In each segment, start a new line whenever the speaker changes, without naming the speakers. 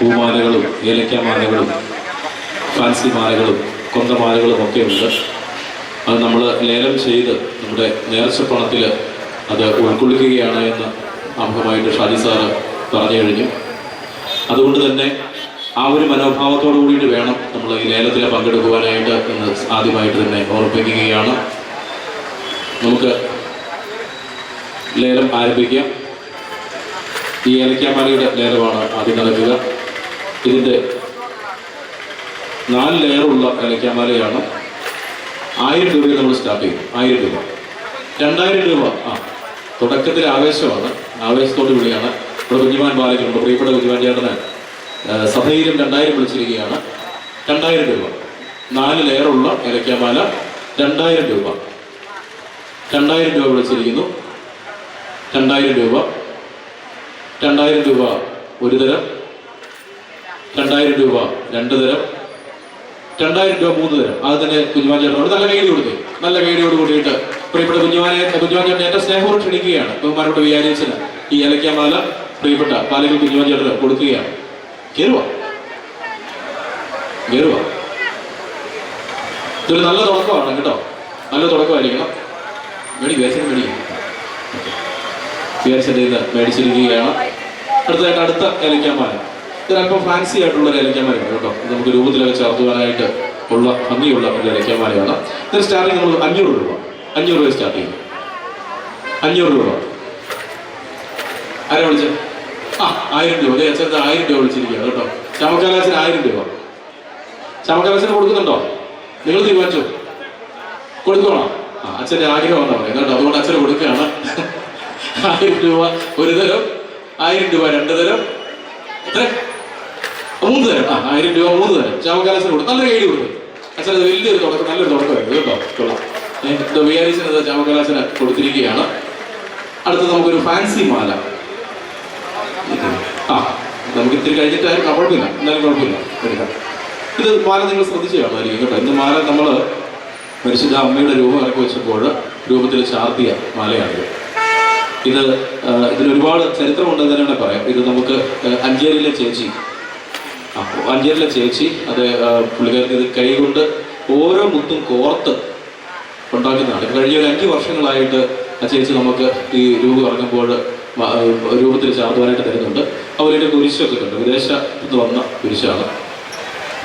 പൂമാലകളും ഏലക്കാമാലകളും fancy മാലകളും കൊന്തമാലകളും ഒക്കെ ഉണ്ട്. അത് നമ്മൾ ലേലം ചെയ്ത് നമ്മുടെ നേർച്ച പണത്തിൽ അത് ഉൾക്കൊള്ളിക്കുകയാണ് എന്ന് അമുഖമായിട്ട് ഷാജി സാറ് പറഞ്ഞു കഴിഞ്ഞു. അതുകൊണ്ട് തന്നെ ആ ഒരു മനോഭാവത്തോടു കൂടിയിട്ട് വേണം നമ്മൾ ഈ ലേലത്തിൽ പങ്കെടുക്കുവാനായിട്ട് എന്ന് ആദ്യമായിട്ട് തന്നെ ഓർമ്മിപ്പിക്കുകയാണ്. നമുക്ക് ലേലം ആരംഭിക്കാം. ഈ ഏലക്കാമാലയുടെ ലേലമാണ് ആദ്യം നടക്കുക. ഇതിന്റെ നാല് ലെയറുള്ള ഏലക്കാമാലയാണ് ആയിരം രൂപയിൽ നമ്മൾ സ്റ്റാർട്ട് ചെയ്യും ആയിരം രൂപ. രണ്ടായിരം രൂപ. ആ തുടക്കത്തിൽ ആവേശമാണ്. ആവേശത്തോട് കൂടിയാണ് ഇവിടെ കുഞ്ഞുമാൻ ബാലകനുണ്ട് പ്രിയപ്പെട്ട കുഞ്ഞുമാൻ ചേട്ടന് സഭയിലും രണ്ടായിരം വിളിച്ചിരിക്കുകയാണ്. രണ്ടായിരം രൂപ. നാല് ലെയറുള്ള ഇലക്കാമാല രണ്ടായിരം രൂപ. രണ്ടായിരം രൂപ വിളിച്ചിരിക്കുന്നു. രണ്ടായിരം രൂപ. രണ്ടായിരം രൂപ ഒരു തരം രണ്ടായിരം രൂപ രണ്ട് തരം. രണ്ടായിരം രൂപ മൂന്ന് തരം. അത് തന്നെ കുഞ്ഞുമാൻ ചേട്ടനോട് നല്ല കൈഡി കൊടുത്തു നല്ല കൈഡിയോട് കൂടിയിട്ട് പ്രിയപ്പെട്ട കുഞ്ഞുമാനെ കുഞ്ഞുമാൻ ചേട്ടൻ ഏറ്റവും സ്നേഹപൂർവം ക്ഷണിക്കുകയാണ്. ബഹുമാനപ്പെട്ട വിചാരിച്ചന് ഈ ഏലക്കാമാല പ്രിയപ്പെട്ട പാലകൾ കുഞ്ഞുമാൻ ചേട്ടന് കൊടുക്കുകയാണ്. കയറുവാ കയറുവാ ഇതൊരു നല്ല തുടക്കമാണ് കേട്ടോ. നല്ല തുടക്കമായിരിക്കണം. മേടി വിചാരിച്ചത് മേടി. വിചാരിച്ചത് ഇത് മേടിച്ചിരിക്കുകയാണ്. അടുത്തതായിട്ട് അടുത്ത ഏലക്കാമാല. ഇതൊരല്പം ഫാൻസി ആയിട്ടുള്ള ഒരു ഏലക്കാമാലയാണ് കേട്ടോ. നമുക്ക് രൂപത്തിലൊക്കെ ചേർത്തുവാനായിട്ട് ഉള്ള ഭംഗിയുള്ള ഒരു ഇലക്കമാരെയാണ് ഇതിന് സ്റ്റാർട്ടിങ് നമ്മൾ അഞ്ഞൂറ് രൂപ. അഞ്ഞൂറ് രൂപ സ്റ്റാർട്ട് ചെയ്യും അഞ്ഞൂറ് രൂപ. ആരാ വിളിച്ചത് ആ ആയിരം രൂപ. അതെ അച്ഛൻ ആയിരം രൂപ വിളിച്ചിരിക്കുകയാണ് കേട്ടോ. ചമക്കാലാസിന് ആയിരം രൂപ. ചമക്കാലാസിന് കൊടുക്കുന്നുണ്ടോ? നിങ്ങൾ തീരുമാനിച്ചോ? കൊടുക്കണോ ആ അച്ഛന്റെ ആഗ്രഹം പറയുന്നത് കേട്ടോ. അതുകൊണ്ട് അച്ഛന് കൊടുക്കുകയാണ്. ആയിരം രൂപ ഒരു തരം ആയിരം രൂപ രണ്ട് തരം. എത്ര? മൂന്ന് തരം. ആ ആയിരം രൂപ മൂന്ന് തരം. ചാമക്കാലസിന് കൊടുക്കും നല്ലൊരു ഏഴ് കൊടുക്കും അച്ഛൻ അത് വലിയൊരു തുടക്കം നല്ലൊരു തുടക്കമായിരുന്നു കേട്ടോ. കൊള്ളാം. ഏഹ് അത് ചാമക്കാലസിന് കൊടുത്തിരിക്കുകയാണ്. അടുത്തത് നമുക്കൊരു ഫാൻസി മാല. ആ നമുക്ക് ഇത്തിരി കഴിഞ്ഞിട്ടായിരുന്നു കുഴപ്പമില്ല. എന്നാലും കുഴപ്പമില്ല. ഇത് മാല നിങ്ങൾ ശ്രദ്ധിച്ചു കാണുമായിരിക്കും കേട്ടോ. ഇന്ന് മാല നമ്മൾ പരിശുദ്ധ അമ്മയുടെ രൂപം ഇറക്കി വെച്ചപ്പോൾ രൂപത്തിൽ ചാർത്തിയ മാലയാണിത്. ഇത് ഇതിന് ഒരുപാട് ചരിത്രമുണ്ടെന്ന് തന്നെ പറയാം. ഇത് നമുക്ക് അഞ്ചേരിയിലെ ചേച്ചി ആ, അഞ്ചേരിയിലെ ചേച്ചി അത് പുള്ളിക്കാർക്ക് ഇത് കൈകൊണ്ട് ഓരോ മുത്തും കോർത്ത് ഉണ്ടാക്കുന്നതാണ് കഴിഞ്ഞ ഒരു അഞ്ച് വർഷങ്ങളായിട്ട് ആ ചേച്ചി നമുക്ക് ഈ രൂപം ഇറങ്ങുമ്പോൾ രൂപത്തിൽ ചാർത്തുവാനായിട്ട് തരുന്നുണ്ട്. അവരുടെ കുരിശൊക്കെ ഉണ്ട് വിദേശത്ത് വന്ന കുരിശാണ്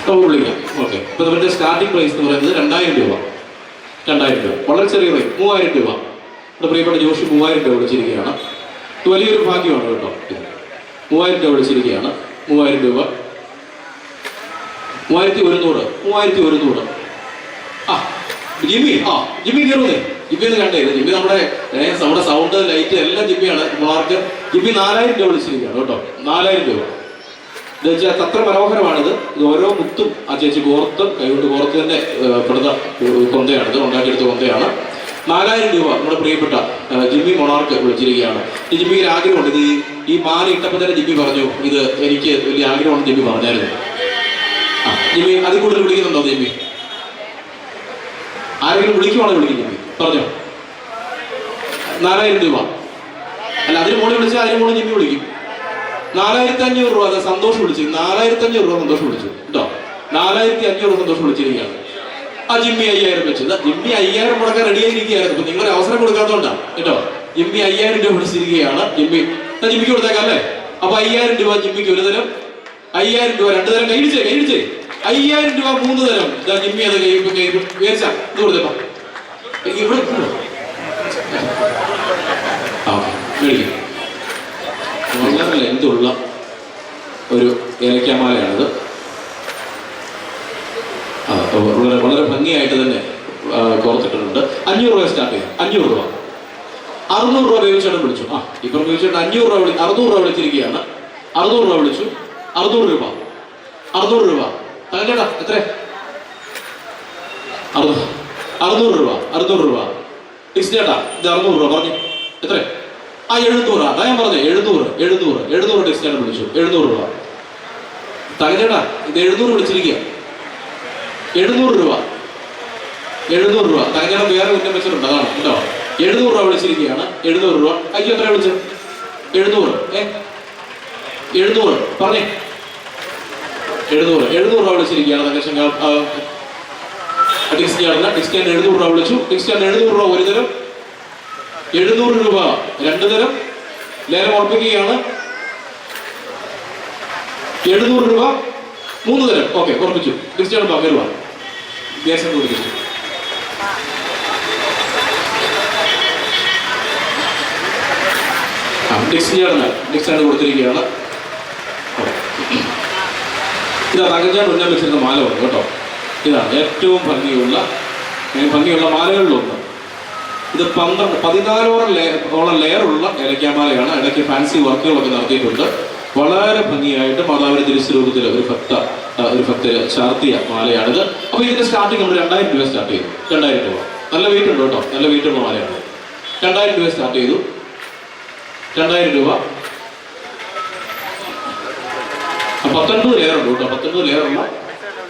നമുക്ക് വിളിക്കാം. ഓക്കെ. ഇപ്പൊ നമ്മുടെ സ്റ്റാർട്ടിംഗ് പ്രൈസ് എന്ന് പറയുന്നത് രണ്ടായിരം രൂപ. രണ്ടായിരം രൂപ. വളരെ ചെറിയ റേറ്റ് മൂവായിരം രൂപ. നമ്മുടെ പ്രിയപ്പെട്ട ജോഷി മൂവായിരം രൂപ വിളിച്ചിരിക്കുകയാണ്. വലിയൊരു ഭാഗ്യമാണ് കേട്ടോ. മൂവായിരം രൂപ വിളിച്ചിരിക്കുകയാണ്. മൂവായിരം രൂപ മൂവായിരത്തി ഒരുന്നൂറ് മൂവായിരത്തി ഒരുന്നൂറ് ആ ജിമ്മി ആ ജിമ്മി കയറുന്നേ. ജിമ്മി ഒന്ന് കണ്ടേ ജിമ്മി നമ്മുടെ നമ്മുടെ സൗണ്ട് ലൈറ്റ് എല്ലാം ജിമ്മിയാണ്. മാർക്ക് ജിമ്മി നാലായിരം രൂപ വിളിച്ചിരിക്കുകയാണ് കേട്ടോ. നാലായിരം രൂപ. ഇത് വെച്ചാൽ അത്ര മനോഹരമാണിത്. ഇത് ഓരോ മുത്തും ആ ചേച്ചി കോർത്ത് കൈകൊണ്ട് കോർത്ത് തന്നെ പെടുന്ന കൊന്തയാണ്. ഇത് ഉണ്ടാക്കിയെടുത്ത കൊന്തയാണ്. നാലായിരം രൂപ നമ്മുടെ പ്രിയപ്പെട്ട ജിമ്മി മൊണാർക്ക് വിളിച്ചിരിക്കുകയാണ്. ഈ ജിമ്മിക്ക് ആഗ്രഹമുണ്ട്. ഇത് ഈ- മാല ഇട്ടപ്പോൾ തന്നെ ജിമ്മി പറഞ്ഞു ഇത് എനിക്ക് വലിയ ആഗ്രഹമുണ്ട് ജിമ്മി പറഞ്ഞായിരുന്നു. ജിമ്മി അതിൽ കൂടുതൽ വിളിക്കുന്നുണ്ടോ ജിമ്മി? ആരെങ്കിലും വിളിക്കുവാണോ വിളിക്കും പറഞ്ഞോ. നാലായിരം രൂപ. അല്ല അതിന് മോളി വിളിച്ചാൽ അതിന് മോളി ജിമ്മി വിളിക്കും. നാലായിരത്തി അഞ്ഞൂറ് രൂപ അത് സന്തോഷം വിളിച്ചു. നാലായിരത്തി അഞ്ഞൂറ് രൂപ സന്തോഷം വിളിച്ചു. കേട്ടോ? നാലായിരത്തി അഞ്ഞൂറ് സന്തോഷം വിളിച്ചിരിക്കുകയാണ്. ആ ജിമ്മി അയ്യായിരം വെച്ചത് ജിമ്മി അയ്യായിരം മുടക്കാൻ റെഡിയായിരിക്കുകയായിരുന്നു അപ്പൊ നിങ്ങളൊരു അവസരം കൊടുക്കാത്തതുകൊണ്ടാണ് കേട്ടോ? ജിമ്മി അയ്യായിരം രൂപ വിളിച്ചിരിക്കുകയാണ് ജിമ്മി. എന്നാ ജിമ്മിക്ക് കൊടുത്തേക്കാം അല്ലേ? അപ്പൊ അയ്യായിരം രൂപ ജിമ്മിക്ക് ഒരു തരം. അയ്യായിരം രൂപ രണ്ടു തരം. കൈയിടിച്ചേ കൈയിടിച്ചേ അയ്യായിരം രൂപ മൂന്ന് തരം. ഇതാ ജിമ്മി അത് കൈ കൈ വിചാരിച്ചാ ഇത് കൊടുത്തേപ്പാ ഇവിടെ ആ മേടിക്കും. വളരെ ലെങ്തുള്ള ഒരു ഏലക്കാമാലയാണിത്. വളരെ വളരെ ഭംഗിയായിട്ട് തന്നെ കോർത്തിട്ടുണ്ട് അഞ്ഞൂറ് രൂപ സ്റ്റാർട്ട് ചെയ്യാം. അഞ്ഞൂറ് രൂപ. അറുന്നൂറ് രൂപ ബേബിച്ചേട്ടൻ വിളിച്ചു. ആ ഇപ്പം ബേബിച്ചേട്ടൻ അഞ്ഞൂറ് രൂപ വിളി അറുന്നൂറ് രൂപ വിളിച്ചിരിക്കുകയാണ്. അറുന്നൂറ് രൂപ വിളിച്ചു. അറുന്നൂറ് രൂപ. അറുന്നൂറ് രൂപ. തകച്ചേട്ടാ എത്ര അറുന്നൂറ് രൂപ അറുന്നൂറ് രൂപ. ടിക്സ് ഇത് അറുന്നൂറ് രൂപ പറഞ്ഞു. എത്ര ആ എഴുന്നൂറ് അതാ ഞാൻ പറഞ്ഞു എഴുന്നൂറ് എഴുന്നൂറ് എഴുന്നൂറ് ടിക്സ് വിളിച്ചു എഴുന്നൂറ് രൂപ. തകച്ചേട്ടാ ഇത് എഴുന്നൂറ് വിളിച്ചിരിക്കുക എഴുന്നൂറ് രൂപ. എഴുന്നൂറ് രൂപ. തകച്ചേട്ടൻ വേറെ കുറ്റം വെച്ചിട്ടുണ്ട് അതാണ് കേട്ടോ. എഴുന്നൂറ് രൂപ വിളിച്ചിരിക്കുകയാണ് എഴുന്നൂറ് രൂപ. അയ്യോ എത്ര വിളിച്ചു എഴുന്നൂറ് ഏ? എഴുന്നൂറ് പറഞ്ഞേ. എഴുന്നൂറ്. എഴുന്നൂറ് രൂപ വിളിച്ചിരിക്കുകയാണ് തങ്കശങ്ക ഡിക്സ് ചേർന്ന ഡിക്സ്റ്റാൻ എഴുന്നൂറ് രൂപ വിളിച്ചു ഡിക്സ്റ്റാൻ എഴുന്നൂറ് രൂപ ഒരു തരം. എഴുന്നൂറ് രൂപ രണ്ടു തരം. ലേലം ഉറപ്പിക്കുകയാണ്. എഴുന്നൂറ് രൂപ മൂന്ന് തരം. ഓക്കെ ഉറപ്പിച്ചു. ഡിക്സ്റ്റാൻ പകരുവ ഗ്യാസ് കൊടുക്കുന്നു ഡിക്സ് ചേർന്ന് ഡിക്സാണ് കൊടുത്തിരിക്കുകയാണ്. ഇതാ തകഞ്ഞാൽ ഉന്നം വെച്ചിരുന്ന മാല ഉണ്ട് കേട്ടോ. ഇതാണ് ഏറ്റവും ഭംഗിയുള്ള ഭംഗിയുള്ള മാലകളിലൊന്ന്. ഇത് പന്ത്രണ്ട് പതിനാലോളം ലെയർ ഓളം ലെയറുള്ള ഇലക്കാമാലയാണ് ഇടയ്ക്ക് ഫാൻസി വർക്കുകളൊക്കെ നടത്തിയിട്ടുണ്ട്. വളരെ ഭംഗിയായിട്ട് മാതാവിന്റെ തിരുസ്വരൂപത്തിൽ ഒരു ഭക്ത ഒരു ഭക്ത ചാർത്തിയ മാലയാണിത്. അപ്പോൾ ഇതിന്റെ സ്റ്റാർട്ടിങ് നമ്മൾ രണ്ടായിരം രൂപ സ്റ്റാർട്ട് ചെയ്തു. രണ്ടായിരം രൂപ. നല്ല വെയിറ്റ് ഉണ്ട് കേട്ടോ. നല്ല വെയിറ്റ് ഉള്ള മാലയാണ്. രണ്ടായിരം രൂപ സ്റ്റാർട്ട് ചെയ്തു. രണ്ടായിരം രൂപ ആ, പത്തൊൻപത് ലെയർ ഉണ്ട് കേട്ടോ. പത്തൊൻപത് ലെയർ ഉള്ള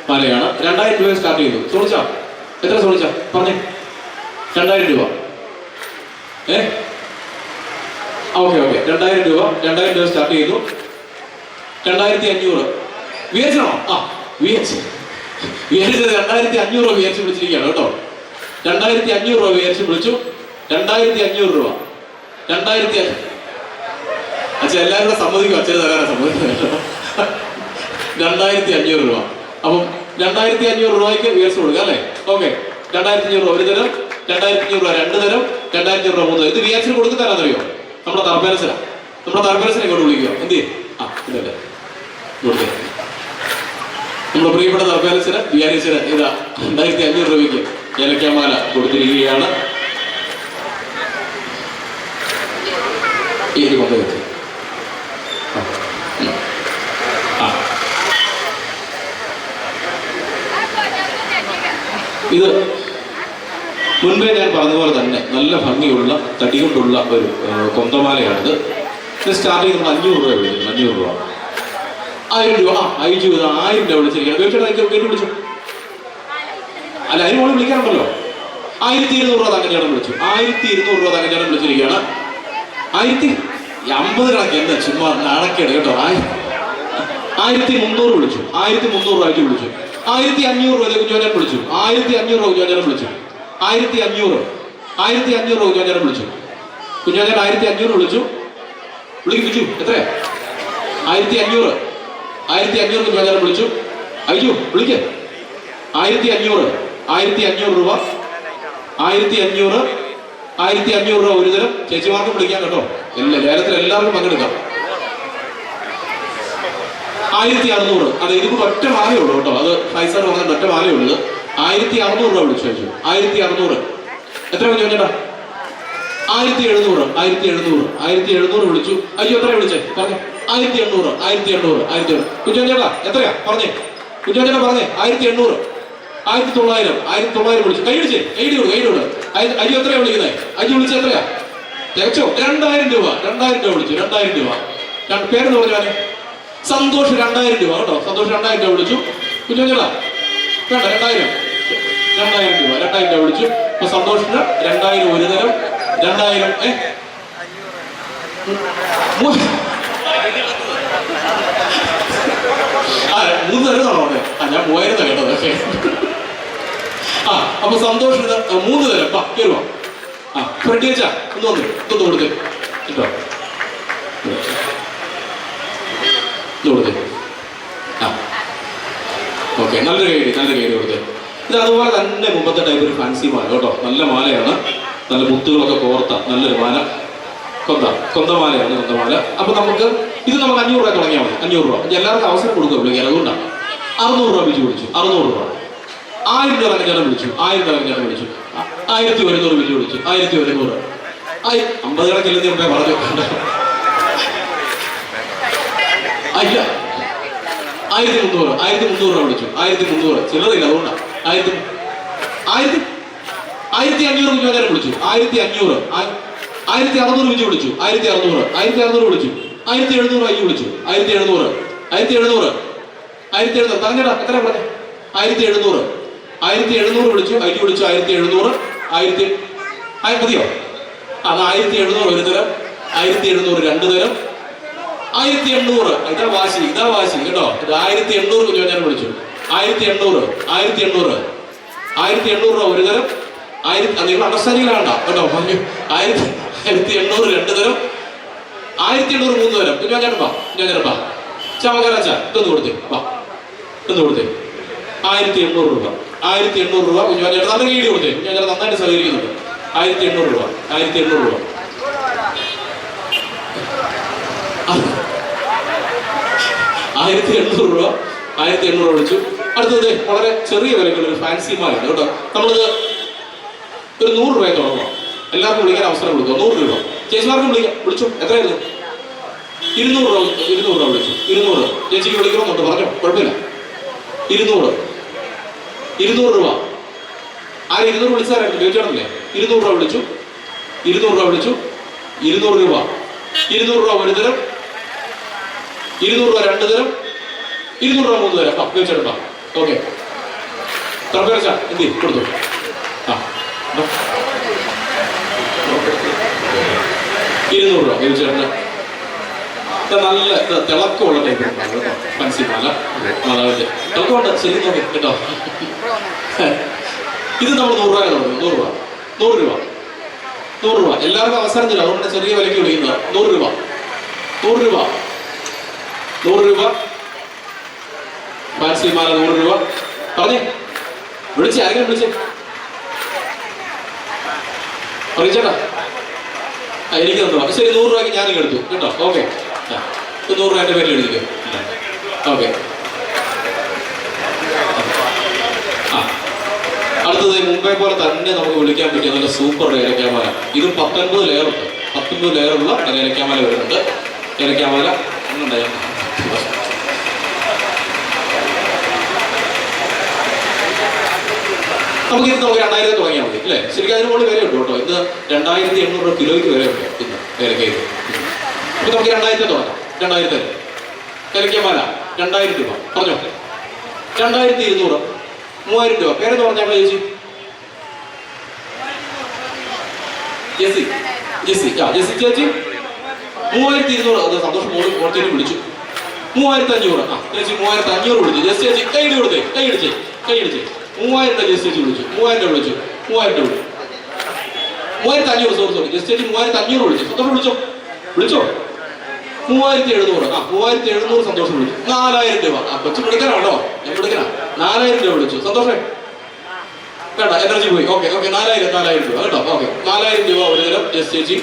മലയാണ്. രണ്ടായിരം രൂപ സ്റ്റാർട്ട് ചെയ്തു. ചോദിച്ചാ എത്ര ചോദിച്ചാ പറഞ്ഞേ. രണ്ടായിരം രൂപ. ഏ? Okay okay. രണ്ടായിരം രൂപ. രണ്ടായിരം രൂപ സ്റ്റാർട്ട് ചെയ്തു. രണ്ടായിരത്തി അഞ്ഞൂറ്. വി എച്ച് ആണോ ആ വി എച്ച് വി എച്ച് രണ്ടായിരത്തി അഞ്ഞൂറ് രൂപ വി എച്ച് വിളിച്ചിരിക്കുകയാണ് കേട്ടോ. രണ്ടായിരത്തി അഞ്ഞൂറ് രൂപ വി എച്ച് വിളിച്ചു. രണ്ടായിരത്തി അഞ്ഞൂറ് രൂപ. രണ്ടായിരത്തി അച്ഛ അച്ഛൻ എല്ലാവരും സമ്മതിക്കും അച്ഛന് തരാനാണ് സമ്മതിക്കും കേട്ടോ രണ്ടായിരത്തി അഞ്ഞൂറ് രൂപ. അപ്പം രണ്ടായിരത്തി അഞ്ഞൂറ് രൂപയ്ക്ക് ഉയർച്ച കൊടുക്കുക അല്ലേ? ഓക്കെ രണ്ടായിരത്തി അഞ്ഞൂറ് രൂപ ഒരു തരം രണ്ടായിരത്തി അഞ്ഞൂറ് രൂപ രണ്ട് തരം രണ്ടായിരത്തി അഞ്ഞൂറ് രൂപ മൂന്ന് ഇത് റിയാക്ഷൻ കൊടുക്കുന്ന തരാന്നറിയോ നമ്മുടെ തർപ്പേരസിനാ നമ്മുടെ തർപ്പേരസിനെ ഇങ്ങോട്ട് വിളിക്കുക. എന്ത്? ചെയ്യും ആ ഇതല്ലേ നമ്മുടെ പ്രിയപ്പെട്ട തർപ്പേരസിന് വിയാരിസിന് ഇതാ രണ്ടായിരത്തി അഞ്ഞൂറ് രൂപയ്ക്ക് ഏലക്കാമാല കൊടുത്തിരിക്കുകയാണ്. ഈ ഇത് ഇത് മുൻപേ ഞാൻ പറഞ്ഞതുപോലെ പോലെ തന്നെ നല്ല ഭംഗിയുള്ള തടി കൊണ്ടുള്ള ഒരു കൊന്തമാലയാണിത്. ഇത് സ്റ്റാർട്ട് ചെയ്യുന്നത് അഞ്ഞൂറ് രൂപ വിളിക്കുന്നത് അഞ്ഞൂറ് രൂപ. ആയിരം രൂപ. ആ അയച്ചു ഇത് ആയിരം രൂപ വിളിച്ചിരിക്കുക തീർച്ചയായിട്ടും കേട്ട് വിളിച്ചു അല്ല അതിന് മോളിൽ വിളിക്കാറുണ്ടല്ലോ. ആയിരത്തി ഇരുന്നൂറ് രൂപ തങ്കച്ചേട്ടൻ വിളിച്ചു. ആയിരത്തി ഇരുന്നൂറ് രൂപ തങ്കച്ചേട്ടൻ വിളിച്ചിരിക്കുകയാണ്. ആയിരത്തി അമ്പത് കണക്ക്. എന്താ ചുമ്മാ നാണക്കേട് കേട്ടോ. ആയി- ആയിരത്തി മുന്നൂറ് വിളിച്ചു. ആയിരത്തി മുന്നൂറ് രൂപ ആയിട്ട് വിളിച്ചു. ആയിരത്തി അഞ്ഞൂറ് രൂപ കുഞ്ഞോഞ്ഞാൻ വിളിച്ചു. ആയിരത്തി അഞ്ഞൂറ് രൂപ കുഞ്ഞോഞ്ഞാൻ വിളിച്ചു. ആയിരത്തി അഞ്ഞൂറ് ആയിരത്തി അഞ്ഞൂറ് രൂപ കുഞ്ഞോഞ്ഞാൻ വിളിച്ചു. കുഞ്ഞോനെ ആയിരത്തി അഞ്ഞൂറ് വിളിച്ചു. വിളിപ്പിച്ചു എത്ര ആയിരത്തി അഞ്ഞൂറ് ആയിരത്തി അഞ്ഞൂറ് കുഞ്ഞോനെ വിളിച്ചു. അയ്യു വിളിക്ക്. ആയിരത്തി അഞ്ഞൂറ് ആയിരത്തി അഞ്ഞൂറ് രൂപ. ആയിരത്തി അഞ്ഞൂറ് ആയിരത്തി അഞ്ഞൂറ് രൂപ ഒരു തരം ചേച്ചിമാർക്കും വിളിക്കാം കേട്ടോ. എല്ലാ ലേലത്തിൽ എല്ലാവർക്കും പങ്കെടുക്കാം. ആയിരത്തി അറുന്നൂറ് അതെ ഇത് കൂടെ ഒറ്റ മാലയേ ഉള്ളൂ കേട്ടോ. അത് ഫൈസർ പറഞ്ഞിട്ട് ഒറ്റ മാലയേ ഉള്ളത് ആയിരത്തി അറുന്നൂറ് രൂപ വിളിച്ചു ചോദിച്ചു. ആയിരത്തി അറുന്നൂറ് എത്ര വിളിച്ചു ചേട്ടാ ആയിരത്തി എഴുന്നൂറ് ആയിരത്തി എഴുന്നൂറ് ആയിരത്തി എഴുന്നൂറ് വിളിച്ചു. അയ്യോ എത്ര വിളിച്ചേ? പറഞ്ഞു. ആയിരത്തി എണ്ണൂറ് ആയിരത്തി എണ്ണൂറ് ആയിരത്തി എണ്ണൂറ് കുഞ്ഞോൻ ചേട്ടാ എത്രയാ? പറഞ്ഞേ. കുഞ്ഞോൻ ചേട്ടാ പറഞ്ഞേ. ആയിരത്തി എണ്ണൂറ് ആയിരത്തി തൊള്ളായിരം ആയിരത്തി തൊള്ളായിരം വിളിച്ചു. കൈ വിളിച്ചേ കൈ കൊടു കൈ കൊടു അയ്യോ എത്രയാ വിളിക്കുന്നത് അയ്യോ വിളിച്ച എത്രയാ? തികച്ചോ? രണ്ടായിരം രൂപ രണ്ടായിരം രൂപ വിളിച്ചു രണ്ടായിരം രൂപ. പേര് പറഞ്ഞാൽ സന്തോഷ് രണ്ടായിരം രൂപ കേട്ടോ. സന്തോഷ് രണ്ടായിരം രൂപ വിളിച്ചു. കുഞ്ഞുങ്ങളാ വേണ്ട രണ്ടായിരം. രണ്ടായിരം രൂപ രണ്ടായിരം രൂപ വിളിച്ചു. അപ്പൊ സന്തോഷിന് രണ്ടായിരം ഒരു തരം രണ്ടായിരം ഏ? ആ മൂന്ന് തരം അവിടെ? ആ ഞാൻ കേട്ടത് ഓക്കെ. തരം. പാ ഒന്ന് വന്നു ഇതൊന്ന് കൊടുത്തേ കേട്ടോ. ഇത് കൊടുത്തേ. ആ. ഓക്കെ നല്ലൊരു കയ്യിൽ നല്ലൊരു കയ്യിൽ കൊടുത്തേ. ഇത് അതുപോലെ തന്നെ മുമ്പത്തെ ടൈപ്പ് ഒരു ഫാൻസി മാല കേട്ടോ. നല്ല മാലയാണ്. നല്ല മുത്തുകളൊക്കെ കോർത്ത നല്ലൊരു മാല. കൊന്ത കൊന്തമാലയാണ് കൊന്തമാല അപ്പൊ നമുക്ക് ഇത് നമുക്ക് അഞ്ഞൂറ് രൂപ തുടങ്ങിയാൽ മതി. അഞ്ഞൂറ് രൂപ. എല്ലാവർക്കും അവസരം കൊടുക്കുക വിളിക്കാൻ. അതുകൊണ്ടാണ് അറുന്നൂറ് രൂപ വിളിച്ചു വിളിച്ചു. അറുന്നൂറ് രൂപ. ആയിരം രൂപ കഞ്ഞാലും വിളിച്ചു. ആയിരം രൂപ കഞ്ഞാലും വിളിച്ചു. ആയിരത്തി ഒരുന്നൂറ് വിളിച്ചു വിളിച്ചു. ആയിരത്തി ഒരുന്നൂറ്. ആയി അമ്പത് കണക്കില്ലെന്ന് പറഞ്ഞു ഇല്ല ആയിരത്തി മുന്നൂറ് ആയിരത്തി മുന്നൂറ് വിളിച്ചു. ആയിരത്തി മുന്നൂറ്. ചിലതില്ല അതുകൊണ്ടാണ് ആയിരത്തി ആയിരത്തി ആയിരത്തി അഞ്ഞൂറ് കുഞ്ഞുമാരെ വിളിച്ചു. ആയിരത്തി അഞ്ഞൂറ് ആയി- ആയിരത്തി അറുന്നൂറ് കുഞ്ഞു വിളിച്ചു. ആയിരത്തി അറുന്നൂറ് ആയിരത്തി അറുന്നൂറ് വിളിച്ചു. ആയിരത്തി എഴുന്നൂറ് അയ്യോ വിളിച്ചു. ആയിരത്തി എഴുന്നൂറ് ആയിരത്തി എഴുന്നൂറ് ആയിരത്തി എഴുന്നൂറ്. തങ്ങടാ എത്ര പറഞ്ഞു? ആയിരത്തി എഴുന്നൂറ്. ആയിരത്തി എഴുന്നൂറ് വിളിച്ചു. ഐ വിളിച്ചു. ആയിരത്തി എഴുന്നൂറ് ആയിരത്തി ആയി മതിയോ? അത് ആയിരത്തി എഴുന്നൂറ് ഒരു തരം ആയിരത്തി എഴുന്നൂറ് രണ്ട് തരം ആയിരത്തി എണ്ണൂറ് ഇതാ വാശി? ഇതാ വാശി കേട്ടോ. ഇത് ആയിരത്തി എണ്ണൂറ് കുഞ്ഞു ഞാൻ വിളിച്ചു. ആയിരത്തി എണ്ണൂറ് ആയിരത്തി എണ്ണൂറ് ആയിരത്തി എണ്ണൂറ് രൂപ ഒരു തരം. ആയിരത്തി നിങ്ങൾ അണ്ടർസ്റ്റാൻഡിംഗിലാണ്ട കേട്ടോ. ആയിരത്തി ആയിരത്തി എണ്ണൂറ് രണ്ട് തരം. ആയിരത്തി എണ്ണൂറ് മൂന്ന് തരം. കുഞ്ഞു ഞാൻ വാ ഞാൻ വാ. ചാമകരാച്ച ഇതൊന്ന് കൊടുത്തേ. വാ ഇതൊന്ന് കൊടുത്തേ. ആയിരത്തി എണ്ണൂറ് രൂപ. ആയിരത്തി എണ്ണൂറ് രൂപ കുഞ്ഞു ചേട്ടാ നല്ല കീഴി കൊടുത്തേ. ഞാൻ നന്നായിട്ട് സഹകരിക്കുന്നുണ്ട്. ആയിരത്തി എണ്ണൂറ് രൂപ ആയിരത്തി എണ്ണൂറ് രൂപ. ആയിരത്തി എണ്ണൂറ് രൂപ ആയിരത്തി എണ്ണൂറ് ഒഴിച്ചു അടുത്തത് വളരെ ചെറിയ വിലക്കുള്ള ഒരു ഫാൻസി മാലുണ്ട് കേട്ടോ. നമ്മളിത് ഒരു നൂറ് രൂപയെ തുടങ്ങാം എല്ലാവർക്കും വിളിക്കാൻ അവസരം കൊടുക്കുക. നൂറ് രൂപ. ചേച്ചിമാർക്കും വിളിക്കാം. വിളിച്ചു? എത്രയായിരുന്നു? ഇരുന്നൂറ് രൂപ ഇരുന്നൂറ് രൂപ വിളിച്ചു. ഇരുന്നൂറ്. ചേച്ചിക്ക് വിളിക്കണമെന്നുണ്ട്. പറഞ്ഞോ? കുഴപ്പമില്ല. ഇരുന്നൂറ്. ഇരുന്നൂറ് രൂപ. ആ ഇരുന്നൂറ് വിളിച്ചാരായിരുന്നു? ചോദിച്ചാണല്ലേ ഇരുന്നൂറ് രൂപ വിളിച്ചു. ഇരുന്നൂറ് രൂപ വിളിച്ചു. ഇരുന്നൂറ് രൂപ. ഇരുന്നൂറ് രൂപ ഒരു തരം ഇരുന്നൂറ് രൂപ രണ്ട് തരം ഇരുന്നൂറ് രൂപ മൂന്ന് തരം. ആ ചോദിച്ചെടുക്കാം ഓക്കെ. എന്ത്? കൊടുത്തു. ആ. ഇരുന്നൂറ് രൂപ. ചോദിച്ചേട്ടന് ഇത് നല്ല തിളക്കമുള്ള ടൈപ്പ് മാതാവിന്റെ തിളക്കമുണ്ട് ശരി നോക്കി കേട്ടോ. ഇത് നമ്മൾ നൂറ് രൂപ തുടങ്ങും നൂറ് രൂപ. നൂറ് രൂപ. നൂറ് രൂപ. എല്ലാവർക്കും അവസരം തരും. അതുകൊണ്ട് ചെറിയ വിലയ്ക്ക് വിളിക്കുന്നത് നൂറ് രൂപ. നൂറ് രൂപ. നൂറ് രൂപ. ഫാൻസി മാല നൂറ് രൂപ. പറഞ്ഞേ. വിളിച്ച് ആരെങ്കിലും വിളിച്ച്? അറിയിച്ചേട്ടാ എനിക്ക് തന്നു ശരി നൂറ് രൂപയ്ക്ക് ഞാനും എടുത്തു. കേട്ടോ? ഓക്കെ. നൂറ് രൂപ എന്റെ പേരിൽ എഴുതിക്കോ? ഓക്കെ. അടുത്തത് മുംബൈ പോലെ തന്നെ നമുക്ക് വിളിക്കാൻ പറ്റിയ നല്ല സൂപ്പർ ഏലക്കാമല ഇതും പത്തൊൻപത് ലെയർ ഉണ്ട്. പത്തൊൻപത് ലെയറുള്ള ഒരു ഏലക്കാമല വരുന്നുണ്ട്. ഏലക്കാമല ഒന്നുണ്ടായി നമുക്ക് ഇന്ന് നമുക്ക് രണ്ടായിരത്തി തുടങ്ങിയാൽ മതി അല്ലേ? ശരിക്കും അതിന് മുകളിൽ വിലയുണ്ട് കേട്ടോ. ഇന്ന് രണ്ടായിരത്തി എണ്ണൂറ് രൂപ കിലോയ്ക്ക് വിലയുണ്ട് ഇന്ന് ഏലക്കയിൽ അപ്പൊ നമുക്ക് രണ്ടായിരത്തി തുടങ്ങാം. രണ്ടായിരത്തി ഏലക്കമാല രണ്ടായിരം രൂപ. പറഞ്ഞോ? രണ്ടായിരത്തി ഇരുന്നൂറ്. മൂവായിരം രൂപ. പേരെന്ന് പറഞ്ഞാൽ ചേച്ചി? ജെസ്സി. ജെസ്സി. ആ ജെസ്സി ചേച്ചി. മൂവായിരത്തി ഇരുന്നൂറ്. അത് സന്തോഷം മോൾ മോളത്തേക്ക് വിളിച്ചു. മൂവായിരത്തി അഞ്ഞൂറ് ആ ചേച്ചി മൂവായിരത്തി അഞ്ഞൂറ് വിളിച്ചു. ജസ്റ്റ് ചേച്ചി കൈ ഇടി കൊടുത്തേ. കൈ ഇടിച്ചേ കൈ ഇടിച്ചേ. മൂവായിരം രൂപ ജെസി ചേച്ചി വിളിച്ചു. മൂവായിരം രൂപ വിളിച്ചു. മൂവായിരം രൂപ വിളിച്ചു. മൂവായിരത്തി അഞ്ഞൂറ് സോറി സോറി ജസ്റ്റ് ചേച്ചി മൂവായിരത്തി അഞ്ഞൂറ് വിളിച്ചു സന്തോഷം വിളിച്ചോ? വിളിച്ചോ? മൂവായിരത്തി എഴുന്നൂറ് ആ മൂവായിരത്തി എഴുന്നൂറ് സന്തോഷം വിളിച്ചു. നാലായിരം രൂപ. ആ കൊച്ചു വിളിക്കാനാണോ ഞാൻ വിളിക്കണ നാലായിരം രൂപ വിളിച്ചു. സന്തോഷേ? വേണ്ട എനർജി പോയി. ഓക്കെ ഓക്കെ നാലായിരം നാലായിരം രൂപ കേട്ടോ. ഓക്കെ നാലായിരം രൂപ ഒരു തരം. ജസ്റ്റ് ചേച്ചി.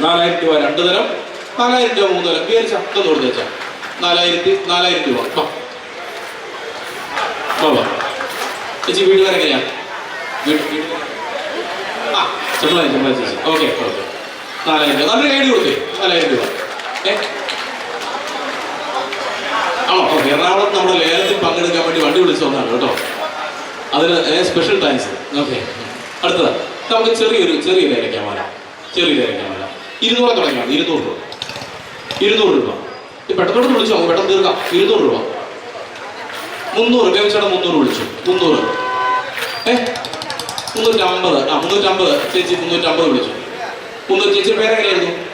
നാലായിരം രൂപ രണ്ട് തരം. നാലായിരം രൂപ മൂന്ന് തരം. വിചാരിച്ചാ ഇതൊന്ന് കൊടുത്ത് വെച്ചാ നാലായിരത്തി നാലായിരം രൂപ. ചേച്ചി വീട്ടുകാരെങ്ങനെയാ എങ്ങനെയാ? ആ ചെമ്പ്ളായി ചേച്ചി. Okay okay. നാലായിരം രൂപ. നല്ലൊരു ഐഡി കൊടുത്തേ. നാലായിരം രൂപ. ഏ? എറണാകുളത്ത് നമ്മുടെ ലേലത്തിൽ പങ്കെടുക്കാൻ വേണ്ടി വണ്ടി വിളിച്ചു വന്നാണ് കേട്ടോ. അതിന് സ്പെഷ്യൽ താങ്ക്സ് ഓക്കെ. അടുത്തത്. നമുക്ക് ചെറിയൊരു ചെറിയൊരു ചെറിയ ചെറിയൊരു വരാം ഇരുന്നൂറ് തുടങ്ങിയാണ് ഇരുന്നൂറ് രൂപ. ഇരുന്നൂറ് രൂപ. പെട്ടെന്ന് വിളിച്ചു? നമുക്ക് പെട്ടെന്ന് തീർക്കാം. ഇരുന്നൂറ് രൂപ. മുന്നൂറ്. കേവിച്ചേട്ടൻ മുന്നൂറ് വിളിച്ചു. മുന്നൂറ്. ഏ? മുന്നൂറ്റമ്പത്. ആ മുന്നൂറ്റമ്പത്. ചേച്ചി മുന്നൂറ്റമ്പത് വിളിച്ചു. മുന്നൂറ് ചേച്ചി പേരെങ്ങനെയായിരുന്നു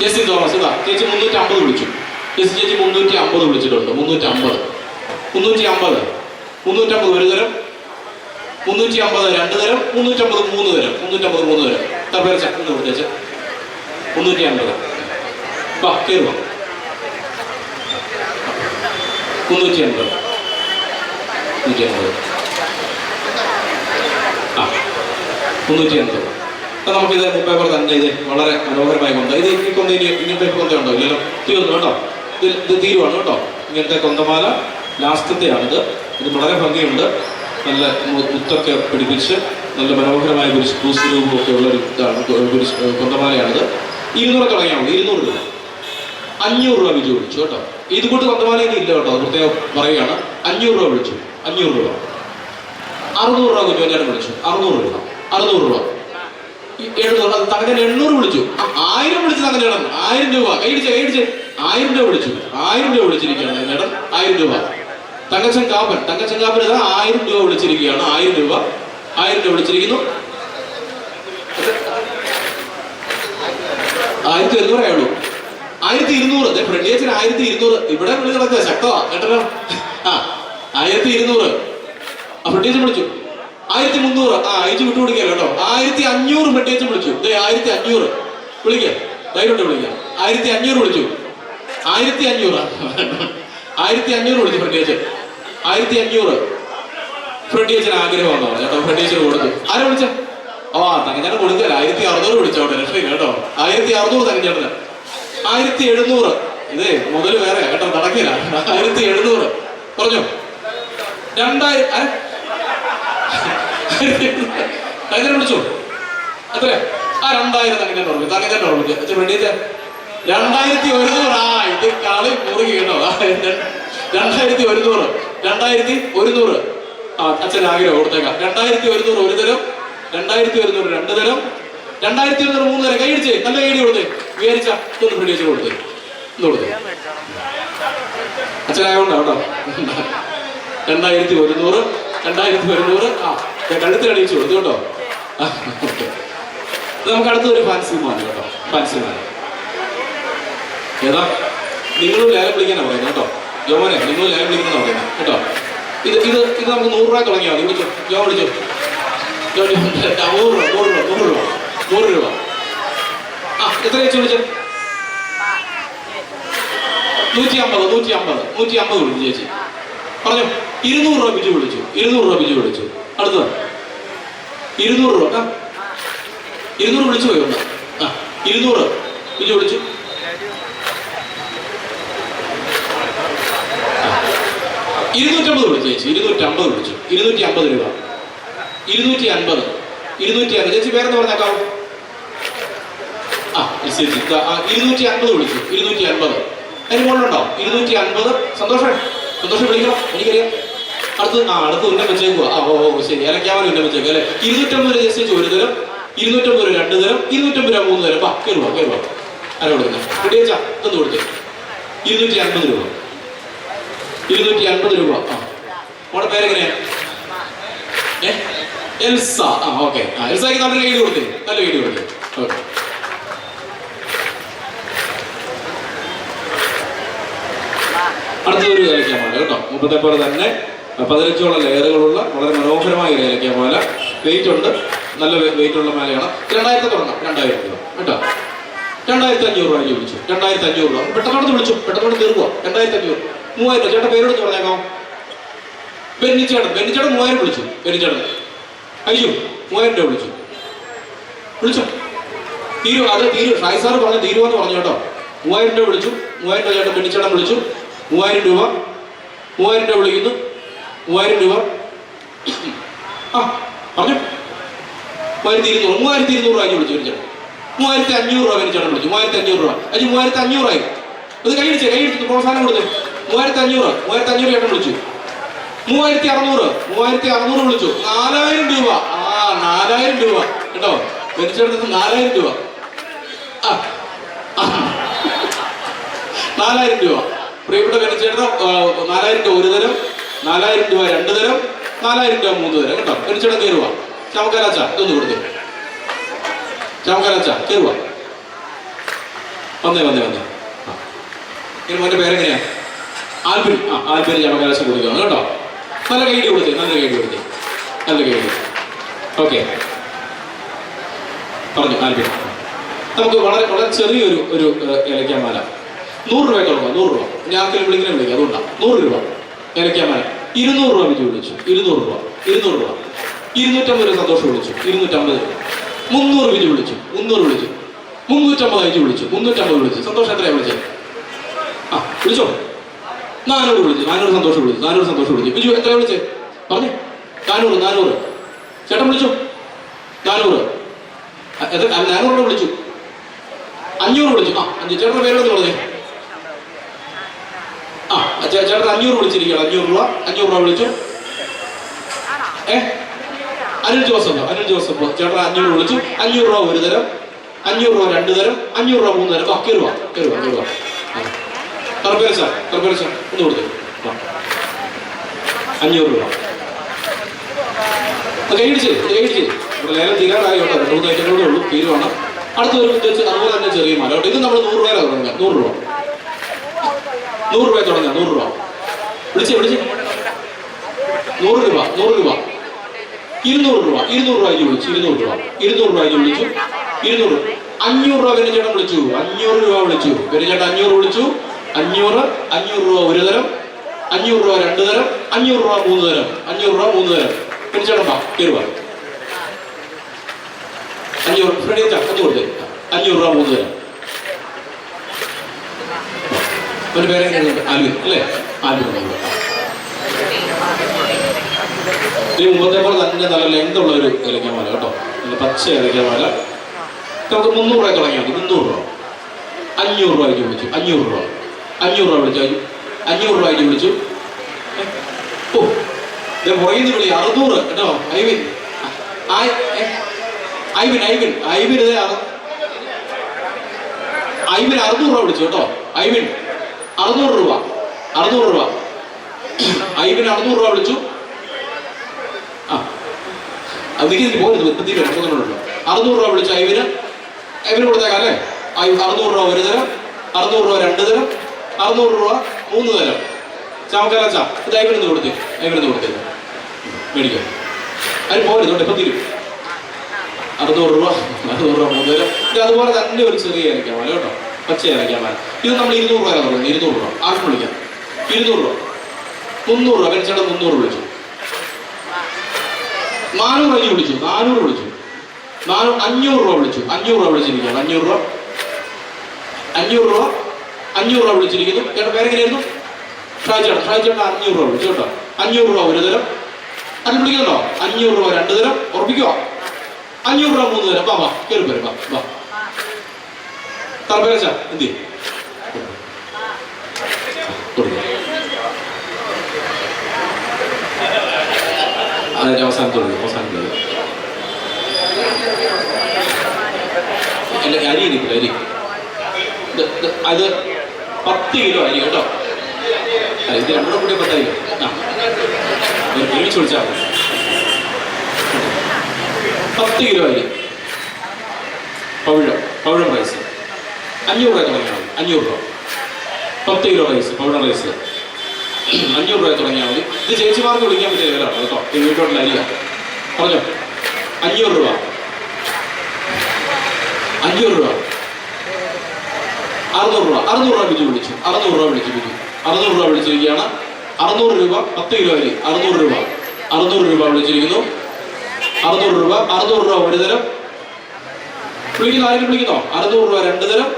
ജെസ്സി തോമസ്. ഇതാ ചേച്ചി മുന്നൂറ്റി അമ്പത് വിളിച്ചു. ജെസ്സി ചേച്ചി മുന്നൂറ്റി അമ്പത് വിളിച്ചിട്ടുണ്ട്. മുന്നൂറ്റി അമ്പത് മുന്നൂറ്റി അമ്പത് മുന്നൂറ്റമ്പത് ഒരു തരം. മുന്നൂറ്റി അമ്പത് രണ്ട് തരം. മുന്നൂറ്റമ്പത് മൂന്ന് തരം. മുന്നൂറ്റമ്പത് മൂന്ന് തരം. തപ്പേർ ചട്ടം കൊടുത്തേച്ച് മുന്നൂറ്റി അമ്പത് വാ കയറി വാ. മുന്നൂറ്റി അമ്പത് നൂറ്റി അമ്പത് ആ മുന്നൂറ്റി അമ്പത് അപ്പം നമുക്കിത് പേപ്പർ തന്നെ ഇത് വളരെ മനോഹരമായി കൊന്ത ഇത് ഈ കൊന്ത ഇനി ഇങ്ങനത്തെ കൊന്ത ഉണ്ടോ ഇല്ലല്ലോ. തീരുന്നു കേട്ടോ. ഇത് ഇത് തീരുവാണ് കേട്ടോ. ഇങ്ങനത്തെ കൊന്തമാല ലാസ്റ്റത്തെയാണിത്. ഇത് വളരെ ഭംഗിയുണ്ട്. നല്ല മുത്തൊക്കെ പിടിപ്പിച്ച് നല്ല മനോഹരമായ ഒരു സ്പൂസ് ഒക്കെ ഉള്ള ഒരു ഇതാണ്. കൊ- ഒരു സ് കൊന്തമാലയാണിത്. ഇരുന്നൂറ് തുടങ്ങിയാൽ മതി. ഇരുന്നൂറ് രൂപ. അഞ്ഞൂറ് രൂപ വിജു വിളിച്ചു കേട്ടോ. ഇത് കൊണ്ട് കൊന്തമാലയൊന്നും ഇല്ല കേട്ടോ. പ്രത്യേകം പറയുകയാണ്. അഞ്ഞൂറ് രൂപ വിളിച്ചു. അഞ്ഞൂറ് രൂപ. അറുന്നൂറ് രൂപ കുഞ്ഞുവഞ്ഞാലും വിളിച്ചു. അറുന്നൂറ് രൂപ. അറുന്നൂറ് രൂപ. എഴുന്നൂറ് അത് എണ്ണൂറ് വിളിച്ചു. ആയിരം വിളിച്ചു തങ്ങനെ ഇടം. ആയിരം രൂപ. കൈടിച്ച് കൈടിച്ച് ആയിരം രൂപ വിളിച്ചു. ആയിരം രൂപ വിളിച്ചിരിക്കുകയാണ് ഇടം. ആയിരം രൂപ. തങ്കച്ചൻ കാപ്പൻ. തങ്കച്ചൻ കാപ്പൻ ഇതാ ആയിരം രൂപ വിളിച്ചിരിക്കുകയാണ്. ആയിരം രൂപ. ആയിരം രൂപ വിളിച്ചിരിക്കുന്നു ആയിരത്തി ഒരുന്നൂറേ ഉള്ളൂ. ആയിരത്തി ഇരുന്നൂറ് ഫ്രണ്ടിയച്ചന് ആയിരത്തി ഇരുന്നൂറ് ഇവിടെ വിളി നടക്കുക. ശക്തമാ. കേട്ടോ ആ ആയിരത്തി ഇരുന്നൂറ് ആ ഫ്രണ്ടിയച്ചൻ വിളിച്ചു. ആയിരത്തി മുന്നൂറ് ആ അയച്ചു വിട്ടുകൊടുക്കല്ലോ കേട്ടോ. ആയിരത്തി അഞ്ഞൂറ് ഫ്രണ്ടിയച്ചൻ വിളിച്ചു. ആയിരത്തി അഞ്ഞൂറ് വിളിക്കാം. ധൈര്യമുണ്ട് വിളിക്കാം. ആയിരത്തി അഞ്ഞൂറ് വിളിച്ചു. ആയിരത്തി അഞ്ഞൂറ് ആയിരത്തി അഞ്ഞൂറ് വിളിച്ചു ഫ്രണ്ടിയച്ചൻ ആയിരത്തി അഞ്ഞൂറ് ഫ്രണ്ടിയച്ചൻ ആഗ്രഹം വന്നോ കേട്ടോ ഫ്രണ്ടിയച്ചന് കൊടുത്തു ആരെ വിളിച്ച? ഓ തങ്ങഞ്ഞാണ് കൊടുക്കല ആയിരത്തി അറുന്നൂറ് വിളിച്ചോട്ടെ രക്ഷയില്ല കേട്ടോ? ആയിരത്തി അറുന്നൂറ് തങ്ങഞ്ഞാട്ടിന് ആയിരത്തി എഴുന്നൂറ്. ഇതേ മുതൽ വേറെ കേട്ടോ നടക്കില്ല. ആയിരത്തി എഴുന്നൂറ്. പറഞ്ഞു? രണ്ടായിരം ആ? തങ്ങനെ വിളിച്ചു? അത്രേ. ആ രണ്ടായിരം തങ്ങനെ ഓർമ്മ തങ്ങനെ ഓർമ്മിച്ചു അച്ഛൻ വേണ്ടിയിട്ട് രണ്ടായിരത്തി ഒരുന്നൂറ്. ആ ഇത് കളി മുറുകി കേട്ടോ. ആ, രണ്ടായിരത്തി ഒരുന്നൂറ്. രണ്ടായിരത്തി ഒരുന്നൂറ്. ആ അച്ഛൻ ആഗ്രഹം കൊടുത്തേക്കാം. രണ്ടായിരത്തി ഒരുന്നൂറ് ഒരു തരം രണ്ടായിരത്തി ഒരുന്നൂറ് രണ്ട് തരം രണ്ടായിരത്തി ഒരുന്നൂറ് മൂന്ന് തരം. കൈയടിച്ചേ നല്ല കൈയടി കൊടുത്തേ. വിചാരിച്ച ഒന്ന് ഫ്രണ്ടിയച്ച് കൊടുത്തേ. ഒന്ന് കൊടുത്തേ. അച്ഛനായോണ്ടാ കേട്ടോ. രണ്ടായിരത്തി ഒരുന്നൂറ് രണ്ടായിരത്തി ഒരുന്നൂറ്. ആ കഴുത്ത് കഴുത്തിൽ അടിയിച്ചു കൊടുത്തു കേട്ടോ. നമുക്ക് അടുത്തൊരു ഫാൻസി മാല കേട്ടോ. ഫാൻസി മാല ഏതാ? നിങ്ങളും ലേലം വിളിക്കാനാ പറയുന്നത് കേട്ടോ. ജോമനെ നിങ്ങളും ലേലം വിളിക്കുന്ന പറയുന്നത് കേട്ടോ. ഇത് ഇത് ഇത് നമുക്ക് നൂറ് രൂപ തുടങ്ങിയാൽ മതി വിളിച്ചോ? ഞാൻ വിളിച്ചോ? നൂറ് രൂപ നൂറ് രൂപ നൂറ് രൂപ നൂറ് രൂപ ആ എത്ര വെച്ച് വിളിച്ചോ നൂറ്റി അമ്പത് നൂറ്റി അമ്പത് നൂറ്റി അമ്പത് വിളിച്ചു ചേച്ചി. പറഞ്ഞു? ഇരുന്നൂറ് രൂപ ബിജു വിളിച്ചു. ഇരുന്നൂറ് രൂപ ബിജു വിളിച്ചു. അടുത്തത് ഇരുന്നൂറ് രൂപ ഇരുന്നൂറ് വിളിച്ചു പോയി ഒന്ന്. ആ ഇരുന്നൂറ് ബിജു വിളിച്ചു. ഇരുന്നൂറ്റമ്പത് വിളിച്ചു ചേച്ചി. ഇരുന്നൂറ്റി അമ്പത് വിളിച്ചു ഇരുന്നൂറ്റി അമ്പത് രൂപ ഇരുന്നൂറ്റി അൻപത് ഇരുന്നൂറ്റി അൻപത് ചേച്ചി. വേറെ പറഞ്ഞേക്കാവോ ആ ഇരുന്നൂറ്റി അൻപത് വിളിച്ചു. ഇരുന്നൂറ്റി അൻപത് അതിന് മുകളിലുണ്ടോ? ഇരുന്നൂറ്റി അൻപത് സന്തോഷം. സന്തോഷം വിളിക്കണം. എനിക്കറിയാം. അടുത്ത് ആ അടുത്ത് ഉന്നം വെച്ചേക്കുക ആ ഓ ഓ ശരി. ഇലക്കാവൻ ഉന്നം വെച്ചേക്കുക അല്ലെ? ഇരുന്നൂറ്റമ്പത് രൂപ ചേച്ചി ഒരു തരം. ഇരുന്നൂറ്റമ്പത് രൂപ രണ്ട് തരം. ഇരുന്നൂറ്റമ്പത് രൂപ മൂന്ന് തരം. വാ കയറുക കയറുക ആരാ കൊടുക്കുന്നത് റെഡിയാച്ചാ ഇതൊന്ന് കൊടുത്തേ. ഇരുന്നൂറ്റി അൻപത് രൂപ. ഇരുന്നൂറ്റി അൻപത് രൂപ അവിടെ പേരെങ്ങനെയാ? എൽസ. ആ ഓക്കെ. ആ നല്ല ഗൈഡ് കൊടുത്തേ. നല്ല ഗൈഡ് കൊടുത്തേ. ഓക്കെ. അടുത്തൊരു ഏലക്കാമല കേട്ടോ. മുമ്പത്തെ പോലെ തന്നെ പതിനഞ്ചോളം ലെയറുകളുള്ള വളരെ മനോഹരമായ ഒരു ഏലക്കാമല. വെയിറ്റ് ഉണ്ട്. നല്ല വെയിറ്റ് ഉള്ള മാലയാണ് രണ്ടായിരത്തി തുടങ്ങാം രണ്ടായിരം രൂപ. കേട്ടോ? രണ്ടായിരത്തി അഞ്ഞൂറ് രൂപ വിളിച്ചു. രണ്ടായിരത്തി അഞ്ഞൂറ് രൂപ. പെട്ടെന്നോട് വിളിച്ചു. പെട്ടെന്നോട് തീർക്കുക രണ്ടായിരത്തി അഞ്ഞൂറ്. മൂവായിരം രൂപ. ചേട്ടാ പേരോട് പറഞ്ഞേക്കാം. ബെന്നിച്ചേട്ടൻ. ബെന്നിച്ചേട്ടൻ മൂവായിരം വിളിച്ചു. ബെന്നിച്ചേട്ടൻ. അയ്യോ മൂവായിരം രൂപ വിളിച്ചു. വിളിച്ചു? തീരു അത് തീരു. ഷായ് സാറ് പറഞ്ഞ തീരുവെന്ന് പറഞ്ഞു കേട്ടോ. മൂവായിരം രൂപ വിളിച്ചു. മൂവായിരം രൂപ ചേട്ടൻ ബെന്നിച്ചേട്ടൻ വിളിച്ചു. മൂവായിരം രൂപ. മൂവായിരം രൂപ വിളിക്കുന്നു. മൂവായിരം രൂപ. ആ പറഞ്ഞു? മൂവായിരത്തി ഇരുന്നൂറ്. മൂവായിരത്തി ഇരുന്നൂറ് രൂപ വിളിച്ചു ബെന്നിച്ചേട്ടൻ. മൂവായിരത്തി അഞ്ഞൂറ് രൂപ വിളിച്ചു. മൂവായിരത്തി അഞ്ഞൂറ് രൂപ. അഞ്ച് മൂവായിരത്തി അഞ്ഞൂറായി അത് കൈയടിച്ചേ കൈയടിച്ചു പ്രോത്സാഹനം കൊടുത്ത്. മൂവായിരത്തി അഞ്ഞൂറ് മൂവായിരത്തി അഞ്ഞൂറ് ചേട്ടൻ വിളിച്ചു. മൂവായിരത്തി അറുന്നൂറ് മൂവായിരത്തി അറുന്നൂറ് വിളിച്ചു. നാലായിരം രൂപ. ആ നാലായിരം രൂപ. കേട്ടോ? മരിച്ചെടുത്തത് നാലായിരം രൂപ. നാലായിരം രൂപ. പ്രിയപ്പെട്ട ബെന്നിച്ചേട്ടൻ നാലായിരം രൂപ ഒരു തരം നാലായിരം രൂപ രണ്ട് തരം നാലായിരം രൂപ മൂന്ന് തരം. കേട്ടോ? ബെന്നിച്ചേട്ടൻ കയറുക ചമക്കാലാച്ച ഇതൊന്ന് കൊടുത്തു. ചമക്കാലാച്ച കയറുക വന്നേ വന്നേ വന്നേ. ഇനി മറ്റേ പേരെങ്ങനെയാ? ആൽബിൻ ആ ആൽബിന് അവകാശം കൊടുക്കുകയാണ് കേട്ടോ. നല്ല കൈഡി കൊടുത്തേ നല്ല കൈഡി കൊടുത്തേ. നല്ല കൈഡി ഓക്കെ. പറഞ്ഞു ആൽബിൻ. നമുക്ക് വളരെ വളരെ ചെറിയൊരു ഒരു ഏലക്കാമാല നൂറ് രൂപ തുടങ്ങാം നൂറ് രൂപ. ഞാൻ ആർക്കെങ്കിലും വിളിക്കുന്ന വിളിക്കുക അതുകൊണ്ടാണ് നൂറ് രൂപ. ഏലക്കാമാല ഇരുന്നൂറ് രൂപ വിജു വിളിച്ചു. ഇരുന്നൂറ് രൂപ ഇരുന്നൂറ് രൂപ. ഇരുന്നൂറ്റമ്പത് രൂപ സന്തോഷം വിളിച്ചു. ഇരുന്നൂറ്റമ്പത് രൂപ. മുന്നൂറ് വിജു വിളിച്ചു. മുന്നൂറ് വിളിച്ചു. മുന്നൂറ്റമ്പത് അഞ്ച് വിളിച്ചു. മുന്നൂറ്റമ്പത് വിളിച്ചു. സന്തോഷം എത്രയാണ് വിളിച്ചത്? ആ വിളിച്ചോ? നാനൂറ് വിളിച്ചു നാനൂറ് സന്തോഷം വിളിച്ചു നാനൂറ് സന്തോഷം വിളിച്ചു. ബിജു എത്ര വിളിച്ചേ? പറഞ്ഞേ. നാനൂറ് നാനൂറ്. ചേട്ടൻ വിളിച്ചു? നാനൂറ്. അ, എത്ര അ, നാനൂറ് രൂപ വിളിച്ചു. അഞ്ഞൂറ് വിളിച്ചു. ആ അഞ്ച് ചേട്ടന്റെ പേരെന്ന് പറഞ്ഞേ? ആ ചേട്ടൻ അഞ്ഞൂറ് വിളിച്ചിരിക്കുകയാണ്. അഞ്ഞൂറ് രൂപ അഞ്ഞൂറ് രൂപ വിളിച്ചു. ഏ? അനിൽ ജോസഫ് അനിൽ ജോസഫ്. ചേട്ടൻ അഞ്ഞൂറ് വിളിച്ചു. അഞ്ഞൂറ് രൂപ ഒരു തരം അഞ്ഞൂറ് രൂപ രണ്ട് തരം അഞ്ഞൂറ് രൂപ മൂന്ന് തരം. ആ കയറുക കയറുക കയറുക കർപ്പേരച്ച സാർ ഒന്ന് കൊടുത്തു. അഞ്ഞൂറ് രൂപ. കൈയിടിച്ച് കൈയിടിച്ച് ലേലം തീരാറായി കേട്ടോ. രണ്ട് മൂന്ന് ഐറ്റങ്ങളേ ഉള്ളൂ തീരുവാണ്. അടുത്ത ഒരു വെച്ച് അതുപോലെ തന്നെ ചെറിയ മാല ഇത് നമ്മൾ നൂറ് രൂപ തുടങ്ങുക നൂറ് രൂപ. നൂറ് രൂപ തുടങ്ങുക നൂറ് രൂപ. വിളിച്ചേ വിളിച്ചേ. നൂറ് രൂപ നൂറ് രൂപ. ഇരുന്നൂറ് രൂപ ഇരുന്നൂറ് രൂപ വിളിച്ചു. ഇരുന്നൂറ് രൂപ ഇരുന്നൂറ് രൂപ വിളിച്ചു. ഇരുന്നൂറ്. അഞ്ഞൂറ് രൂപ വിനചേട്ടൻ വിളിച്ചു. അഞ്ഞൂറ് രൂപ വിളിച്ചു. വിനചേട്ടൻ അഞ്ഞൂറ് വിളിച്ചു. അഞ്ഞൂറ് അഞ്ഞൂറ് രൂപ ഒരു തരം അഞ്ഞൂറ് രൂപ രണ്ട് തരം അഞ്ഞൂറ് രൂപ മൂന്ന് തരം അഞ്ഞൂറ് രൂപ മൂന്ന് തരം. വിനചേട്ടൻ വാ കയറി വാ. അഞ്ഞൂറ് ഫ്രണ്ടി അഞ്ഞൂറ് കൊടുത്തേ. അഞ്ഞൂറ് രൂപ മൂന്ന് തരം. ഒരു പേരെ അല്ലേ? എന്നാണ്. ഈ മുമ്പത്തെ പോലെ തന്നെ നല്ല ലെങ്ത് ഉള്ള ഒരു ഇലക്കമാല കേട്ടോ. നല്ല പച്ച ഇലക്കമാല നമുക്ക് രൂപ തുടങ്ങിയാൽ മതി. മുന്നൂറ് രൂപ. അഞ്ഞൂറ് രൂപ വിളിച്ചു അഞ്ഞൂറ് രൂപ. അഞ്ഞൂറ് രൂപ വിളിച്ചു? അഞ്ഞൂ- അഞ്ഞൂറ് രൂപയ്ക്ക് വിളിച്ചു. ഏ? ഓ ഞാൻ പുറകിൽ വിളി അറുന്നൂറ് കേട്ടോ ഐവിൻ? ഐവിൻ ഐവിൻ ഐവിൻ ഐവിൻ അറുന്നൂറ് രൂപ വിളിച്ചു കേട്ടോ ഐവിൻ. അറുന്നൂറ് രൂപ അറുന്നൂറ് രൂപ. ഐവിൻ അറുന്നൂറ് രൂപ വിളിച്ചു. ആ അത് നീക്കി പോകരുത് മുപ്പത്തി രക്ഷപ്പെടുന്നുണ്ടല്ലോ അറുന്നൂറ് രൂപ വിളിച്ചു ഐവിന്. ഐവിന് കൊടുത്തേക്കാം അല്ലേ? അറുന്നൂറ് രൂപ ഒരു തരം അറുന്നൂറ് രൂപ രണ്ട് തരം. അറുന്നൂറ് രൂപ മൂന്ന് തരം. ചാമക്കാല ചാ ഇത് ഐവിനൊന്ന് കൊടുത്തേ? ഐവിനൊന്ന് കൊടുത്തേ? മേടിക്കാം. അതിന് തൊട്ട് ഇപ്പം തീരും? അറുന്നൂറ് രൂപ അറുന്നൂറ് രൂപ മൂന്ന് തരം. ഇത് അതുപോലെ തന്നെ ഒരു ചെറിയ ഇറക്കാൻ മതി കേട്ടോ. പച്ച ഇറക്കാൻ മതി. ഇത് നമ്മൾ ഇരുന്നൂറ് രൂപ തുടങ്ങി ഇരുന്നൂറ് രൂപ. ആർക്കും വിളിക്കാം. ഇരുന്നൂറ് രൂപ. മുന്നൂറ് രൂപ. കഴിച്ചാൽ മുന്നൂറ് വിളിച്ചു? നാനൂറ് അരി വിളിച്ചു. നാനൂറ് വിളിച്ചു. നാനൂറ് അഞ്ഞൂറ് രൂപ വിളിച്ചു. അഞ്ഞൂറ് രൂപ വിളിച്ചിരിക്കുകയാണ്. അഞ്ഞൂറ് രൂപ. അഞ്ഞൂറ് രൂപ. അഞ്ഞൂറ് രൂപ വിളിച്ചിരിക്കുന്നു. ചേട്ടൻ പേരെങ്ങനെയായിരുന്നു ഷാജി ചേട്ടൻ ഷാജി ചേട്ടൻ അഞ്ഞൂറ് രൂപ വിളിച്ചു കേട്ടോ. അഞ്ഞൂറ് രൂപ ഒരു തരം. അത് വിളിക്കുന്നുണ്ടോ അഞ്ഞൂറ് രൂപ രണ്ട് തരം. ഉറപ്പിക്കുവാ അഞ്ഞൂറ് രൂപ മൂന്ന് തരം. വാ കയറി പേര് വാ വാ. തറപ്പേരച്ച എന്ത് അതിന്റെ അവസാനത്തോട് അവസാനത്തോട് അരി ഇരിക്കില്ല അരി? അത് പത്ത് കിലോ അരി കേട്ടോ. ഇത് രണ്ടും കൂടി പത്ത് കിലോ ആ. ഒരു ഒരുമിച്ച് വിളിച്ചാൽ പത്ത് കിലോ അരി പവിഴം പവിഴം റൈസ്. അഞ്ഞൂറ് രൂപ തുടങ്ങിയാൽ മതി. അഞ്ഞൂറ് രൂപ. പത്ത് കിലോ റൈസ് പവിഴം റൈസ്. അഞ്ഞൂറ് രൂപ തുടങ്ങിയാൽ മതി. ഇത് ചേച്ചിമാർക്ക് വിളിക്കാൻ പറ്റിയ വിലയാണ് കേട്ടോ. ഈ വീട്ടോട്ടിൽ അരിയാ. പറഞ്ഞോ? അഞ്ഞൂറ് രൂപ. അഞ്ഞൂറ് രൂപ. അറുന്നൂറ് രൂപ. അറുന്നൂറ് രൂപ ബിജു വിളിച്ചു. അറുന്നൂറ് രൂപ വിളിച്ചു ബിജു. അറുന്നൂറ് രൂപ വിളിച്ചിരിക്കുകയാണ്. അറുന്നൂറ് രൂപ പത്ത് കിലോ അരി. അറുന്നൂറ് രൂപ. അറുന്നൂറ് രൂപ വിളിച്ചിരിക്കുന്നു. അറുന്നൂറ് രൂപ അറുന്നൂറ് രൂപ ഒരു തരം. വിളിക്കുന്നു ആരും വിളിക്കുന്നോ? അറുന്നൂറ് രൂപ രണ്ട് തരം.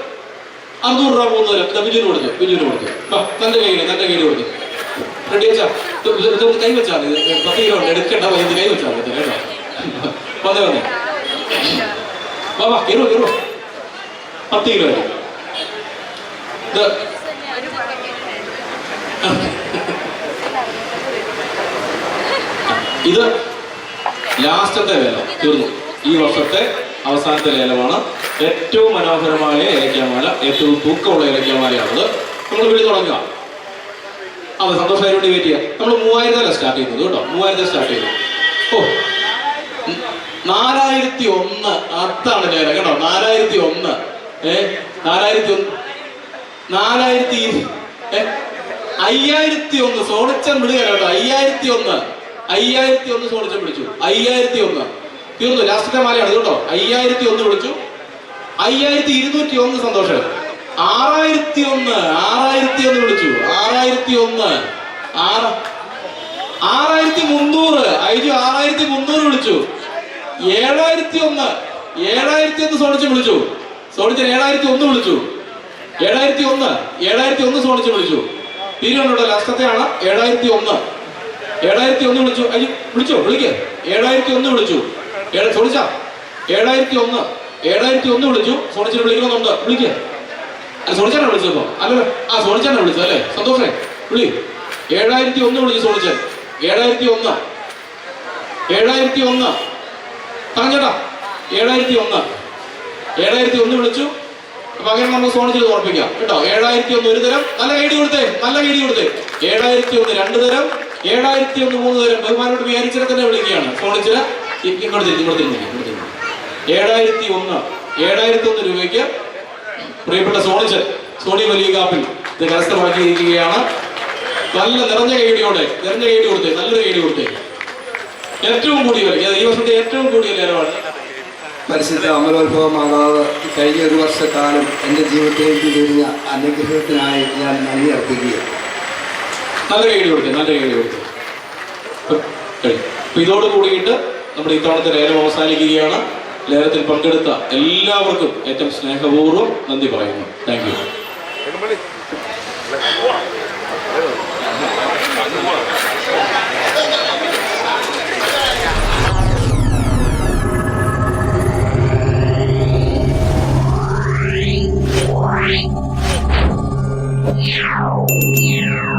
അറുന്നൂറ് രൂപ മൂന്ന് തരം. ബിജുവിന് കൊടുത്തു. ബിജുവിന് കൊടുത്തു. തന്റെ കയ്യിൽ തന്റെ കയ്യിൽ കൊടുത്തു. റെഡി വെച്ചാ? ഇത് ഇത് ഇതൊന്ന് കൈ വെച്ചാൽ മതി. പത്ത് കിലോ ഉണ്ട്. എടുക്കണ്ട. ഇത് കൈ വെച്ചാൽ മതി. കേട്ടോ. വന്നേ വന്നേ. വാ വാ കയറുവോ കയറുവോ പത്ത് കിലോ അരി. ഇത് ലാസ്റ്റത്തെ വേല തീർന്നു. ഈ വർഷത്തെ അവസാനത്തെ ലേലമാണ്. ഏറ്റവും മനോഹരമായ ഏലക്കാമാല ഏറ്റവും തൂക്കമുള്ള ഏലക്കാമാലയാണത്. നമ്മൾ വിളി തുടങ്ങുക. അതെ സന്തോഷമായി വേണ്ടി വെയിറ്റ് ചെയ്യാം. നമ്മൾ മൂവായിരത്തല്ല സ്റ്റാർട്ട് ചെയ്യുന്നത് കേട്ടോ. മൂവായിരത്തെ സ്റ്റാർട്ട് ചെയ്തു ഓ. നാലായിരത്തി ഒന്ന് അതാണ് ലേല കേട്ടോ. നാലായിരത്തി ഒന്ന് ഏഹ് നാലായിരത്തി ഒന്ന് നാലായിരത്തി അയ്യായിരത്തി ഒന്ന് സോണിച്ചൻ വിടുകയാണ് അയ്യായിരത്തി ഒന്ന് അയ്യായിരത്തി ഒന്ന് സോണിച്ചൻ വിളിച്ചു. അയ്യായിരത്തി ഒന്ന് തീർന്നു ലാസ്റ്റത്തെ മാലയാണ് കേട്ടോ. അയ്യായിരത്തി ഒന്ന് വിളിച്ചു. അയ്യായിരത്തി ഇരുന്നൂറ്റി ഒന്ന് സന്തോഷം. ആറായിരത്തി ഒന്ന് ആറായിരത്തി ഒന്ന് വിളിച്ചു. ആറായിരത്തി ഒന്ന് ആറ് ആറായിരത്തി മുന്നൂറ് അയ്യു ആറായിരത്തി മുന്നൂറ് വിളിച്ചു. ഏഴായിരത്തി ഒന്ന് ഏഴായിരത്തി ഒന്ന് സോണിച്ച് വിളിച്ചു. സോണിച്ചൻ ഏഴായിരത്തി ഒന്ന് വിളിച്ചു. ഏഴായിരത്തി ഒന്ന് ഏഴായിരത്തി ഒന്ന് സോണിച്ച് വിളിച്ചു. തീരുണ്ടോ ലാസ്റ്റത്തെയാണ് ഏഴായിരത്തി ഒന്ന് ഏഴായിരത്തി ഒന്ന് വിളിച്ചു. അയ്യോ വിളിച്ചോ വിളിക്ക. ഏഴായിരത്തി ഒന്ന് വിളിച്ചു സോണിച്ച. ഏഴായിരത്തി ഒന്ന് ഏഴായിരത്തി ഒന്ന് വിളിച്ചു. സോണിച്ചിനെ വിളിക്കണമെന്നുണ്ട്. വിളിക്കേ. സോണിച്ചാനെ വിളിച്ചപ്പോ അല്ലല്ലോ ആ സോണിച്ചാനെ വിളിച്ചത് അല്ലേ? സന്തോഷേ. വിളി. ഏഴായിരത്തി ഒന്ന് വിളിച്ചു സോണിച്ചൻ. ഏഴായിരത്തി ഒന്ന് ഏഴായിരത്തി ഒന്ന് പറഞ്ഞേട്ടാ ഏഴായിരത്തി ഒന്ന് ഏഴായിരത്തി ഒന്ന് വിളിച്ചു. അപ്പൊ അങ്ങനെ നമുക്ക് സോണിച്ചിൽ ഓർപ്പിക്കാം. കേട്ടോ? ഏഴായിരത്തി ഒന്ന് ഒരു തരം നല്ല ഗൈഡ് കൊടുത്തേ നല്ല ഗൈഡ് കൊടുത്തേ. ഏഴായിരത്തി ഒന്ന് രണ്ട് തരം ഏഴായിരത്തി ഒന്ന് മൂന്ന് തരം. ബഹുമാനോട് വിചാരിച്ചിട്ട് തന്നെ വിളിക്കുകയാണ്. സോണിച്ചിൽ ഇങ്ങോട്ട് ഇങ്ങോട്ട് ഇങ്ങോട്ട് ഏഴായിരത്തി ഒന്ന് ഏഴായിരത്തി ഒന്ന് രൂപയ്ക്ക് പ്രിയപ്പെട്ട സോണിച്ച് സോണി വലിയ കാപ്പിൽ ഇത് കരസ്ഥമാക്കിയിരിക്കുകയാണ്. നല്ല നിറഞ്ഞ കൈഡിയോടെ നിറഞ്ഞ കൈഡി കൊടുത്തേ നല്ലൊരു കൈഡി കൊടുത്തേ. ഏറ്റവും കൂടിയ ഈ വർഷത്തെ ഏറ്റവും കൂടിയ ലേലമാണ്
പരിശുദ്ധ അമലോത്ഭവ മാതാവ് കഴിഞ്ഞ ഒരു വർഷക്കാലം എന്റെ ജീവിതത്തിലേക്ക് വരുന്ന അനുഗ്രഹത്തിനായി ഞാൻ നന്ദി അർപ്പിക്കുകയാണ്.
നല്ല കേടി കൊടുക്കുക നല്ല കേടി കൊടുക്കുക അപ്പം ഇതോട് കൂടിയിട്ട് നമ്മുടെ ഇത്തവണത്തെ ലേലം അവസാനിക്കുകയാണ്. ലേലത്തിൽ പങ്കെടുത്ത എല്ലാവർക്കും ഏറ്റവും സ്നേഹപൂർവം നന്ദി പറയുന്നു. Thank you Yeah.